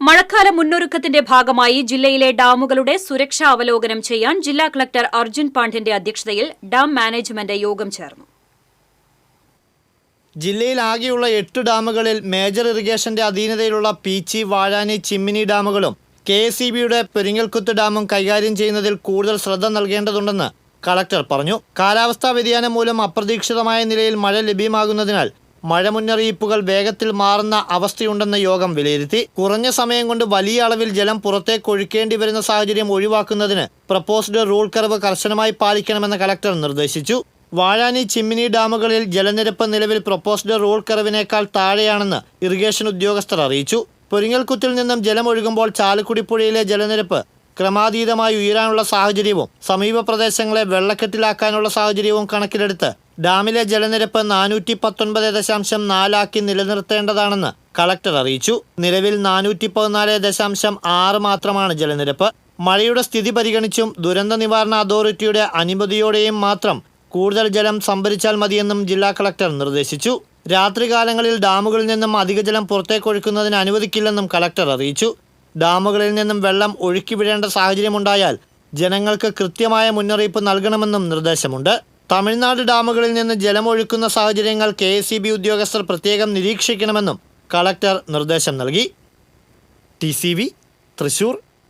മഴക്കാല മുന്നൊരുക്കത്തിന്റെ ഭാഗമായി ജില്ലയിലെ ഡാമുകളുടെ സുരക്ഷാ അവലോകനം ചെയ്യാൻ ജില്ലാ കളക്ടർ അർജുൻ പാണ്ഡ്യന്റെ അധ്യക്ഷതയിൽ ഡാം മാനേജ്മെന്റ് യോഗം ചേർന്നു. ജില്ലയിൽ ആകെയുള്ള എട്ട് ഡാമുകളിൽ മേജർ ഇറിഗേഷന്റെ അധീനതയിലുള്ള പീച്ചി വാഴാനി ചിമ്മിനി ഡാമുകളും കെ എസ് ഇ ബിയുടെ പെരിങ്ങൽക്കുത്ത് ഡാമും കൈകാര്യം ചെയ്യുന്നതിൽ കൂടുതൽ ശ്രദ്ധ നൽകേണ്ടതുണ്ടെന്ന് കളക്ടർ പറഞ്ഞു. കാലാവസ്ഥാ വ്യതിയാനം മൂലം അപ്രതീക്ഷിതമായ നിലയിൽ മഴ ലഭ്യമാകുന്നതിനാൽ മഴ മുന്നറിയിപ്പുകൾ വേഗത്തിൽ മാറുന്ന അവസ്ഥയുണ്ടെന്ന് യോഗം വിലയിരുത്തി. കുറഞ്ഞ സമയം കൊണ്ട് വലിയ അളവിൽ ജലം പുറത്തേക്ക് ഒഴുക്കേണ്ടി വരുന്ന സാഹചര്യം ഒഴിവാക്കുന്നതിന് പ്രപ്പോസ്ഡ് റൂൾ കർവ് കർശനമായി പാലിക്കണമെന്ന് കലക്ടർ നിർദ്ദേശിച്ചു. വാഴാനി ചിമ്മിനി ഡാമുകളിൽ ജലനിരപ്പ് നിലവിൽ പ്രപ്പോസ്ഡ് റൂൾ കർവിനേക്കാൾ താഴെയാണെന്ന് ഇറിഗേഷൻ ഉദ്യോഗസ്ഥർ അറിയിച്ചു. പൊരിങ്ങൽക്കുത്തിൽ നിന്നും ജലം ഒഴുകുമ്പോൾ ചാലക്കുടി പുഴയിലെ ജലനിരപ്പ് ക്രമാതീതമായി ഉയരാനുള്ള സാഹചര്യവും സമീപ പ്രദേശങ്ങളെ വെള്ളക്കെട്ടിലാക്കാനുള്ള സാഹചര്യവും കണക്കിലെടുത്ത് ഡാമിലെ ജലനിരപ്പ് നാനൂറ്റി പത്തൊൻപത് ദശാംശം നാലാക്കി നിലനിർത്തേണ്ടതാണെന്ന് കളക്ടർ അറിയിച്ചു. നിലവിൽ നാനൂറ്റി പതിനാല് ദശാംശം ആറ് മാത്രമാണ് ജലനിരപ്പ്. മഴയുടെ സ്ഥിതി പരിഗണിച്ചും ദുരന്ത നിവാരണ അതോറിറ്റിയുടെ അനുമതിയോടെയും മാത്രം കൂടുതൽ ജലം സംഭരിച്ചാൽ മതിയെന്നും ജില്ലാ കളക്ടർ നിർദ്ദേശിച്ചു. രാത്രികാലങ്ങളിൽ ഡാമുകളിൽ നിന്നും അധിക ജലം പുറത്തേക്കൊഴുക്കുന്നതിന് അനുവദിക്കില്ലെന്നും കളക്ടർ അറിയിച്ചു. ഡാമുകളിൽ നിന്നും വെള്ളം ഒഴുക്കിവിടേണ്ട സാഹചര്യമുണ്ടായാൽ ജനങ്ങൾക്ക് കൃത്യമായ മുന്നറിയിപ്പ് നൽകണമെന്നും നിർദ്ദേശമുണ്ട്. തമിഴ്നാട് ഡാമുകളിൽ നിന്ന് ജലമൊഴുക്കുന്ന സാഹചര്യങ്ങൾ കെ ഉദ്യോഗസ്ഥർ പ്രത്യേകം നിരീക്ഷിക്കണമെന്നും കളക്ടർ നിർദ്ദേശം നൽകി. ടി തൃശൂർ